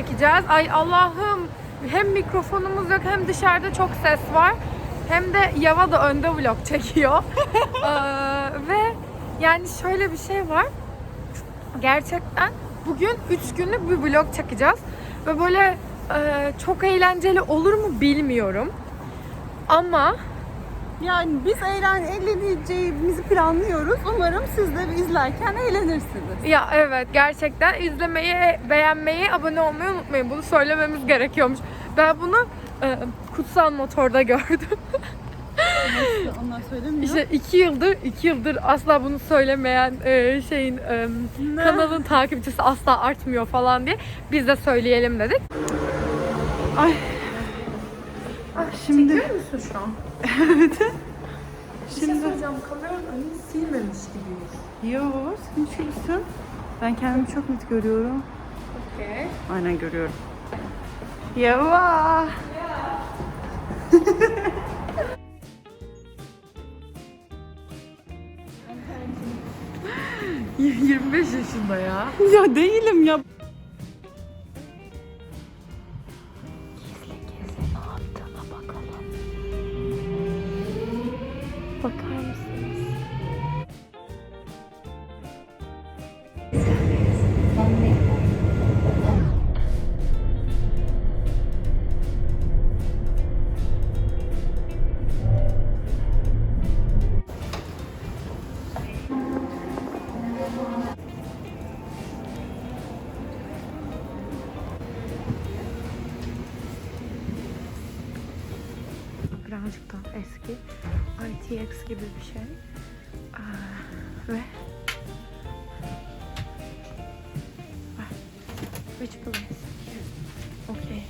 çekeceğiz. Ay Allah'ım hem mikrofonumuz yok hem dışarıda çok ses var. Hem de Yava da önde vlog çekiyor. Ee, ve yani şöyle bir şey var. Gerçekten bugün 3 günlük bir vlog çekeceğiz. Ve böyle e, çok eğlenceli olur mu bilmiyorum. Ama Yani biz eğlen, eğleneceğimizi planlıyoruz. Umarım siz de izlerken eğlenirsiniz. Ya evet gerçekten izlemeyi, beğenmeyi, abone olmayı unutmayın. Bunu söylememiz gerekiyormuş. Ben bunu e, kutsal motorda gördüm. Onlar söylemiyor. İşte iki yıldır, iki yıldır asla bunu söylemeyen e, şeyin e, kanalın takipçisi asla artmıyor falan diye biz de söyleyelim dedik. Ay. Şimdi musun şu an? Evet. Şimdi hocam kameranın önünü silmemiş gibi. Yo, sen şusun. Ben kendimi çok net görüyorum. Okey. Aynen görüyorum. Yava. 25 yaşında ya. Ya değilim ya. ITX gibi bir şey. Ve Ah, Which place? Okay.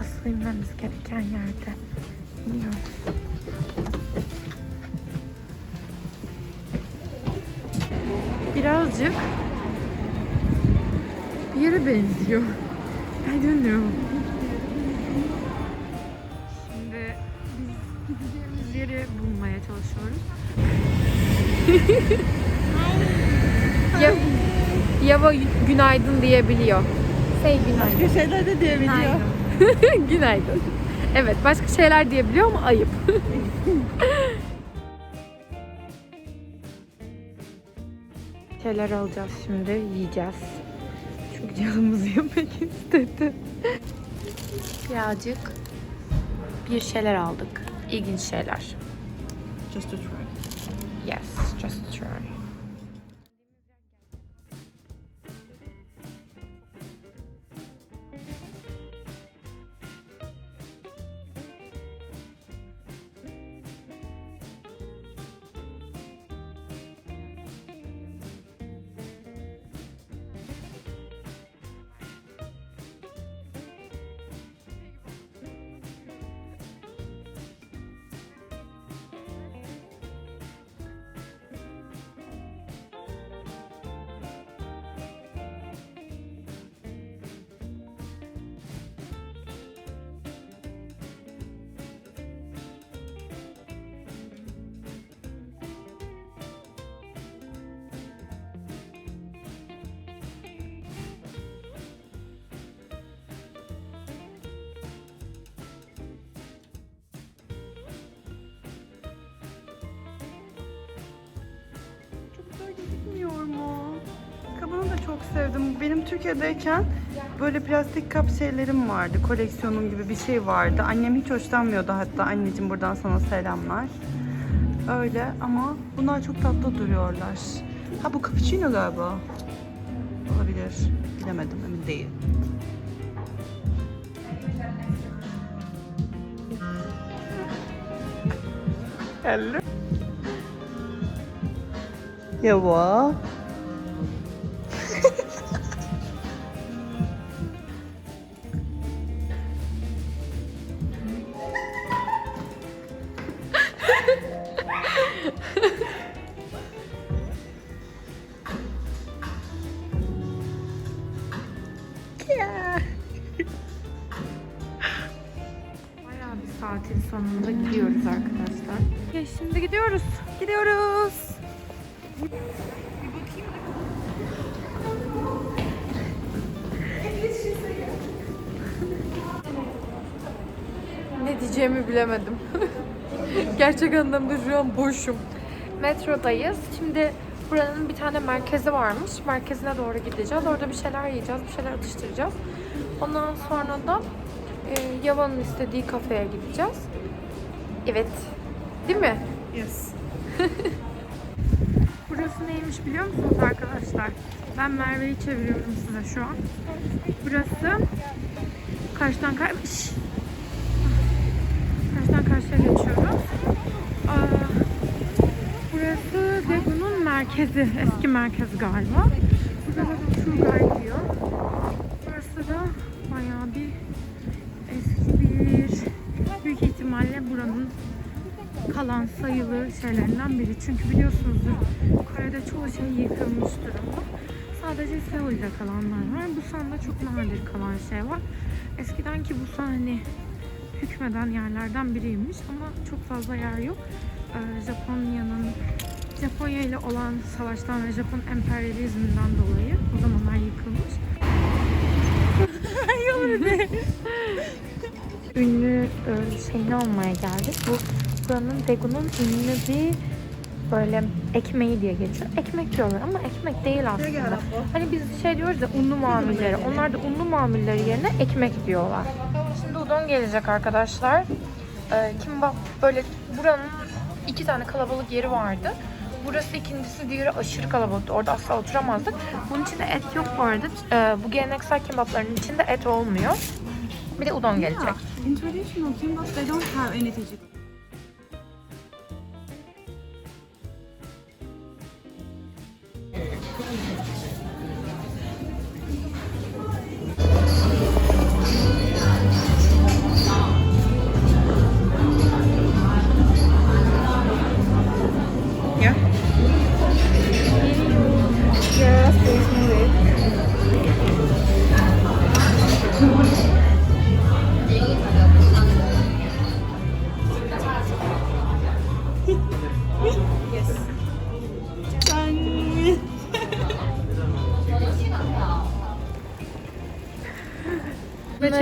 Asıl inmemiz gereken yerde iniyoruz. Birazcık yere benziyor. I don't know. Şimdi biz gideceğimiz yeri bulmaya çalışıyoruz. Ya, Yava günaydın diyebiliyor. Say günaydın. Bir şeyler de diyebiliyor. günaydın. Evet başka şeyler diyebiliyor ama ayıp. şeyler alacağız şimdi yiyeceğiz. Canımız yemek istedi. Birazcık bir şeyler aldık. İlginç şeyler. Just to try. Yes, just try. Çok sevdim. Benim Türkiye'deyken böyle plastik kap şeylerim vardı. Koleksiyonum gibi bir şey vardı. Annem hiç hoşlanmıyordu hatta. Anneciğim buradan sana selamlar. Öyle ama bunlar çok tatlı duruyorlar. Ha bu cappuccino galiba. Olabilir. Bilemedim emin değil. Hello. Yava. Bayağı diyeceğimi bilemedim. Gerçek anlamda şu an boşum. Metrodayız. Şimdi buranın bir tane merkezi varmış. Merkezine doğru gideceğiz. Orada bir şeyler yiyeceğiz, bir şeyler atıştıracağız. Ondan sonra da e, Yava'nın istediği kafeye gideceğiz. Evet. Değil mi? Yes. Burası neymiş biliyor musunuz arkadaşlar? Ben Merve'yi çeviriyorum size şu an. Burası karşıdan kar Şş! Karşıdan karşıya geçiyoruz. Burası Daegun'un merkezi, eski merkezi galiba. Burada da şuradan gidiyor. Burası da bayağı bir eski bir büyük ihtimalle buranın kalan sayılı şeylerinden biri. Çünkü biliyorsunuzdur Kore'de çoğu şey yıkılmış durumda. Sadece Seul'de kalanlar var. Busan'da çok nadir kalan şey var. Eskiden ki Busan hani hükmeden yerlerden biriymiş ama çok fazla yer yok. Ee, Japonya'nın Japonya ile olan savaştan ve Japon emperyalizminden dolayı o zamanlar yıkılmış. ünlü e, şeyini almaya geldik. Bu buranın Daegun'un ünlü bir böyle ekmeği diye geçiyor. Ekmek diyorlar ama ekmek değil aslında. Hani biz şey diyoruz ya unlu mamulleri. Onlar da unlu mamulleri yerine ekmek diyorlar. Udon gelecek arkadaşlar. Ee, kimbap böyle buranın iki tane kalabalık yeri vardı. Burası ikincisi, diğeri aşırı kalabalıktı. Orada asla oturamazdık. Bunun içinde et yok bu arada. Ee, bu geleneksel kimbapların içinde et olmuyor. Bir de udon gelecek. In traditional kimbap they don't have. Yeah.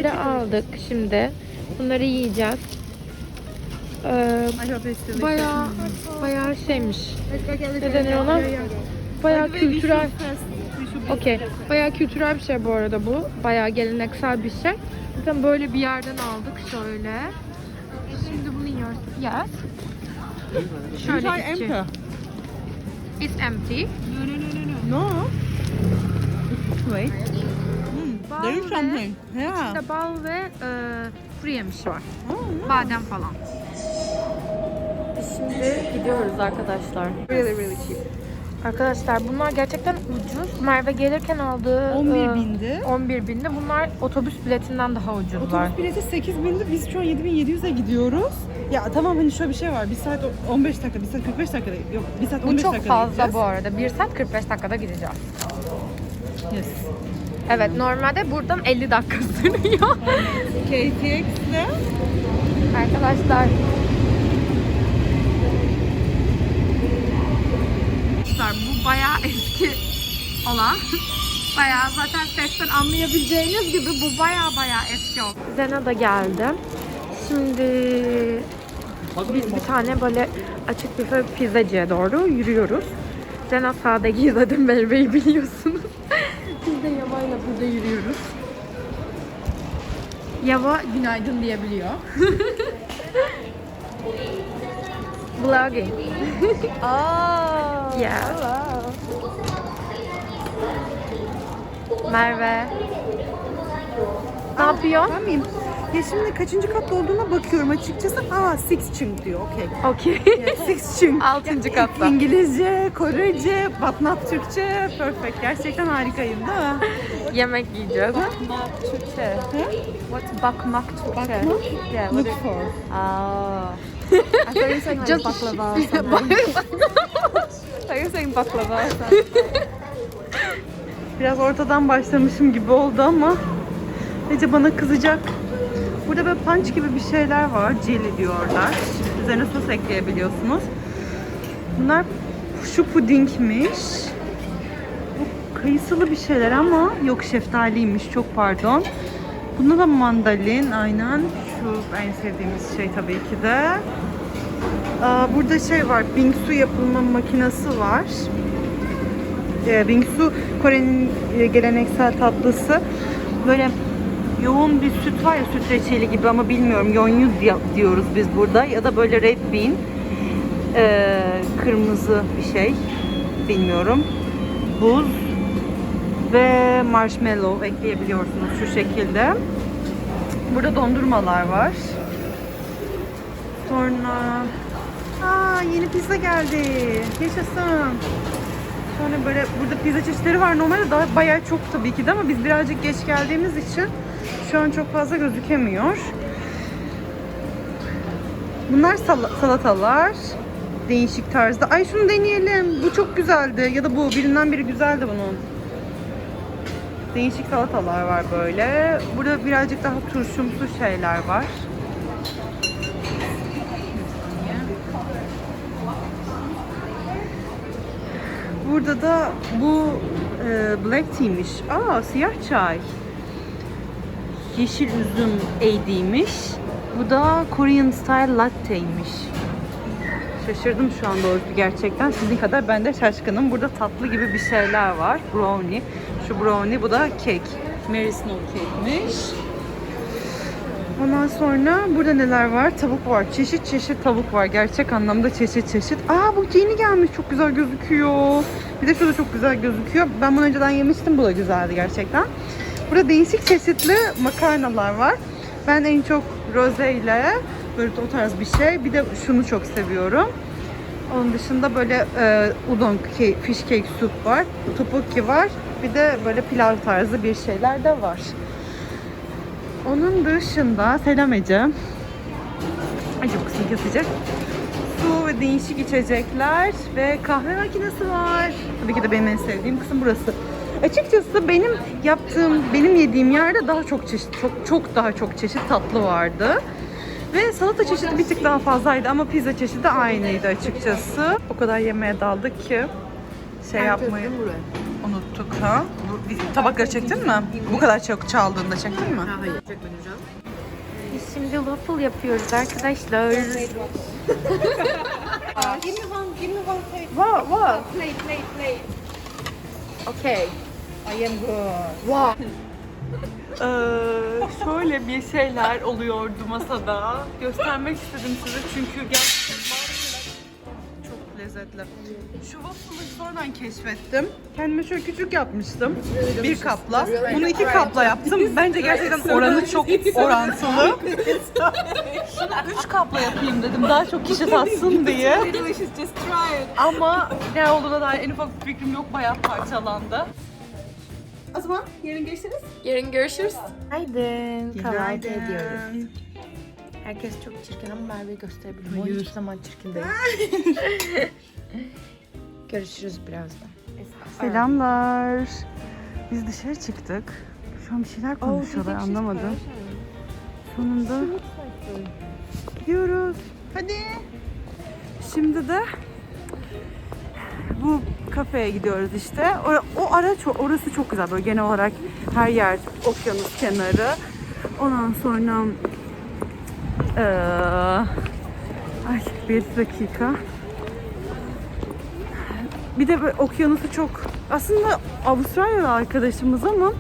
Bunları aldık şimdi. Bunları yiyeceğiz. Ee, bayağı bayağı şeymiş. Ne denir ona? Bayağı kültürel. Okey. Bayağı kültürel bir şey bu arada bu. Bayağı geleneksel bir şey. Zaten böyle bir yerden aldık şöyle. Şimdi bunu yiyoruz. Yes. Şöyle içi. It's empty. No. Wait. Bal There is ve, something. Yeah. içinde bal ve e, kuru yemiş var. Badem falan. Biz şimdi gidiyoruz arkadaşlar. really really cheap. Arkadaşlar bunlar gerçekten ucuz. Merve gelirken aldığı 11 e, bindi. 11 bindi. Bunlar otobüs biletinden daha ucuzlar. Otobüs bileti 8 bindi. Biz şu an 7700'e gidiyoruz. Ya tamam hani şöyle bir şey var. 1 saat 15 dakika, 1 saat 45 dakika. Yok 1 saat Bu 15 çok dakika fazla bu arada. 1 saat 45 dakikada gideceğiz. Yes. Evet normalde buradan 50 dakika sürüyor. KTX'le Arkadaşlar Arkadaşlar bu bayağı eski olan bayağı zaten sesten anlayabileceğiniz gibi bu bayağı bayağı eski oldu. Zena da geldi. Şimdi biz bir tane böyle açık büfe pizzacıya doğru yürüyoruz. Zena sağdaki zaten Merve'yi biliyorsunuz. Biz de Yava'yla burada yürüyoruz. Yava günaydın diyebiliyor. Vlogging. Aa. Yeah. Merve. Ne yapıyor? Ben miyim? Ya şimdi kaçıncı katta olduğuna bakıyorum açıkçası. Aa six chung diyor. Okey. Okey. Six chung. Altıncı katta. İngilizce, Korece, Batnap Türkçe. Perfect. Gerçekten harikayım değil mi? Yemek yiyeceğiz. Türkçe. What bakmak Türkçe? Bakmak? Yeah, what Look for. Ah. I thought you saying like Just- baklava or something. I thought you were saying baklava or something. Biraz ortadan başlamışım gibi oldu ama Ece bana kızacak. Burada böyle punch gibi bir şeyler var. Jelly diyorlar. Üzerine sos ekleyebiliyorsunuz. Bunlar şu pudingmiş. Bu kayısılı bir şeyler ama yok şeftaliymiş çok pardon. Bunda da mandalin aynen. Şu en sevdiğimiz şey tabii ki de. Aa, burada şey var, bingsu yapılma makinesi var. Ee, bingsu Kore'nin e, geleneksel tatlısı. Böyle yoğun bir süt var ya süt reçeli gibi ama bilmiyorum yonyu di- diyoruz biz burada ya da böyle red bean ee, kırmızı bir şey bilmiyorum buz ve marshmallow ekleyebiliyorsunuz şu şekilde. Burada dondurmalar var. Sonra Aa yeni pizza geldi. Yaşasın. Sonra böyle burada pizza çeşitleri var. Normalde daha bayağı çok tabii ki de ama biz birazcık geç geldiğimiz için şu an çok fazla gözükemiyor. Bunlar sal- salatalar. Değişik tarzda. Ay şunu deneyelim. Bu çok güzeldi. Ya da bu birinden biri güzeldi bunun. Değişik salatalar var böyle. Burada birazcık daha turşumsu şeyler var. Burada da bu e, black tea'miş. Aa siyah çay. Yeşil üzüm eğdiymiş. Bu da Korean style latte'ymiş. Şaşırdım şu an doğrusu gerçekten. Sizin kadar ben de şaşkınım. Burada tatlı gibi bir şeyler var. Brownie. Şu brownie bu da cake. Mary Snow cake'miş. Ondan sonra burada neler var? Tavuk var. Çeşit çeşit tavuk var. Gerçek anlamda çeşit çeşit. Aa bu yeni gelmiş. Çok güzel gözüküyor. Bir de şu da çok güzel gözüküyor. Ben bunu önceden yemiştim. Bu da güzeldi gerçekten. Burada değişik çeşitli makarnalar var. Ben en çok roze ile böyle o tarz bir şey. Bir de şunu çok seviyorum. Onun dışında böyle e, udon, cake, fish cake soup var. Tteokbokki var. Bir de böyle pilav tarzı bir şeyler de var. Onun dışında selam Ece. Ay çok kısım kesecek. Su ve değişik içecekler ve kahve makinesi var. Tabii ki de benim en sevdiğim kısım burası. Açıkçası benim yaptığım, benim yediğim yerde daha çok çeşit, çok çok daha çok çeşit tatlı vardı. Ve salata çeşidi bir tık daha fazlaydı ama pizza çeşidi aynıydı açıkçası. O kadar yemeğe daldık ki şey yapmayı unuttuk ha. Bir tabakları çektin mi? Bu kadar çok çaldığında çektin mi? Biz şimdi waffle yapıyoruz arkadaşlar. Wow, wow. Play, play, play. Okay. I am good. Wow. Ee, şöyle bir şeyler oluyordu masada. Göstermek istedim size çünkü gerçekten çok lezzetli. Şu waffle'ı sonradan keşfettim. Kendime şöyle küçük yapmıştım. Bir kapla. Bunu iki kapla yaptım. Bence gerçekten oranı çok orantılı. Şunu üç kapla yapayım dedim. Daha çok kişi tatsın diye. Ama ne olduğuna dair en ufak bir fikrim yok. Bayağı parçalandı. O zaman yarın görüşürüz. Yarın görüşürüz. Günaydın. Kahvaltı ediyoruz. Herkes çok çirkin ama Merve'yi gösterebilirim. O hiçbir zaman çirkin değil. Görüşürüz birazdan. Selamlar. Biz dışarı çıktık. Şu an bir şeyler konuşuyorlar anlamadım. Sonunda gidiyoruz. Hadi. Şimdi de bu kafeye gidiyoruz işte. O, o ara çok, orası çok güzel böyle genel olarak her yer okyanus kenarı. Ondan sonra eee ay bir dakika. Bir de böyle okyanusu çok aslında Avustralyalı arkadaşımız ama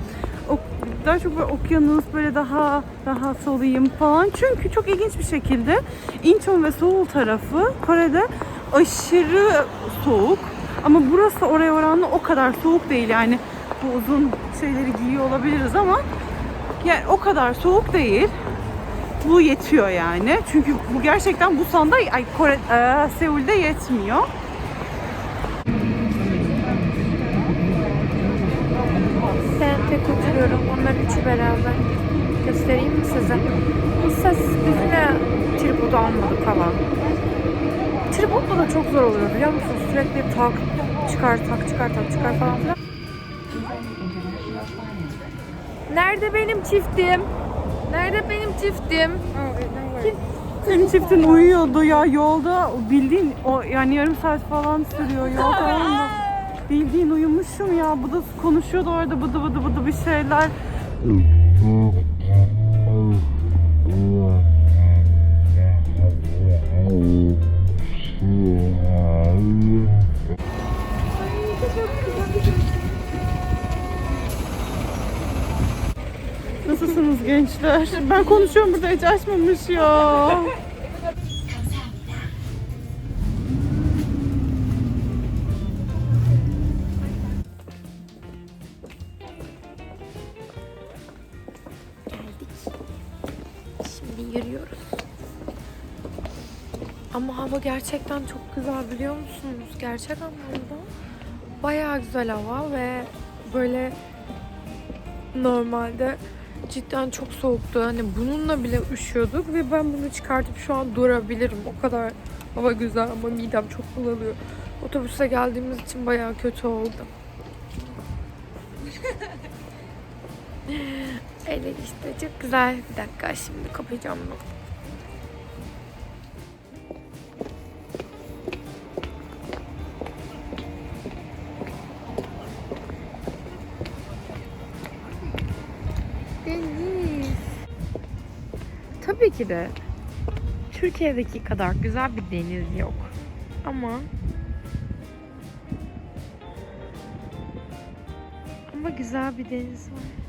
daha çok böyle okyanus böyle daha daha soluyum falan. Çünkü çok ilginç bir şekilde Incheon ve Seoul tarafı Kore'de aşırı soğuk. Ama burası oraya oranla o kadar soğuk değil yani bu uzun şeyleri giyiyor olabiliriz ama yani o kadar soğuk değil. Bu yetiyor yani. Çünkü bu gerçekten bu sanda ay Kore, eee, Seul'de yetmiyor. Ben tek oturuyorum. Onlar üçü beraber. Göstereyim mi size? Ses biz yine tripod almadık falan. Tripodla da çok zor oluyor biliyor musun? Sürekli tak çıkar tak çıkar tak çıkar falan filan. Nerede benim çiftim? Nerede benim çiftim? Kim? Senin çiftin uyuyordu ya yolda bildiğin o yani yarım saat falan sürüyor yol tamam mı? Bildiğin uyumuşum ya. Bu da konuşuyordu orada bıdı bıdı bıdı bir şeyler. Gençler? Ben konuşuyorum burada hiç açmamış ya. Şimdi yürüyoruz. Ama hava gerçekten çok güzel biliyor musunuz? Gerçek anlamda. Bayağı güzel hava ve böyle normalde cidden çok soğuktu. Hani bununla bile üşüyorduk ve ben bunu çıkartıp şu an durabilirim. O kadar hava güzel ama midem çok bulanıyor. Otobüse geldiğimiz için bayağı kötü oldu. Öyle işte çok güzel. Bir dakika şimdi kapayacağım bunu. Tabii ki de Türkiye'deki kadar güzel bir deniz yok. Ama ama güzel bir deniz var.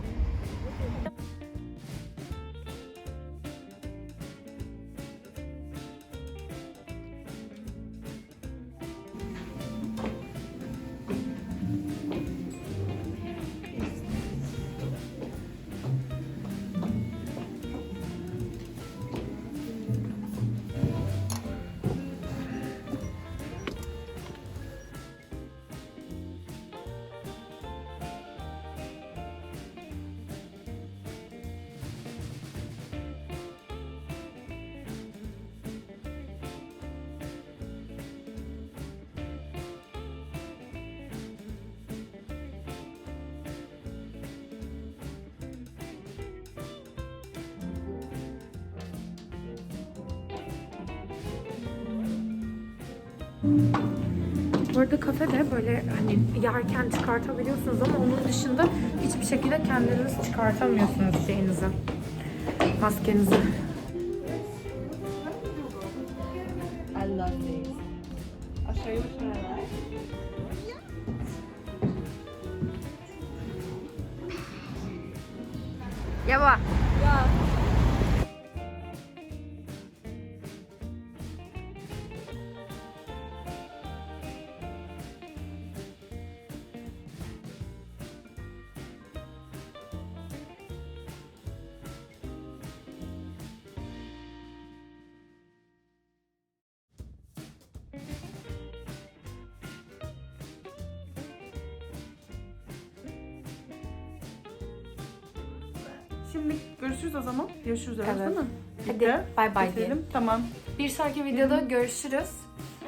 Bu arada kafede böyle hani yerken çıkartabiliyorsunuz ama onun dışında hiçbir şekilde kendiniz çıkartamıyorsunuz şeyinizi. Maskenizi. Şimdi görüşürüz o zaman. Görüşürüz Evet. değil mi? Hadi bay bay diyelim. Tamam. Bir sonraki videoda görüşürüz.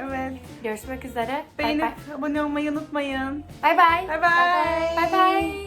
Evet. Görüşmek üzere. Bay Beğenip bay. abone olmayı unutmayın. Bay bay. Bay bay. Bay bay.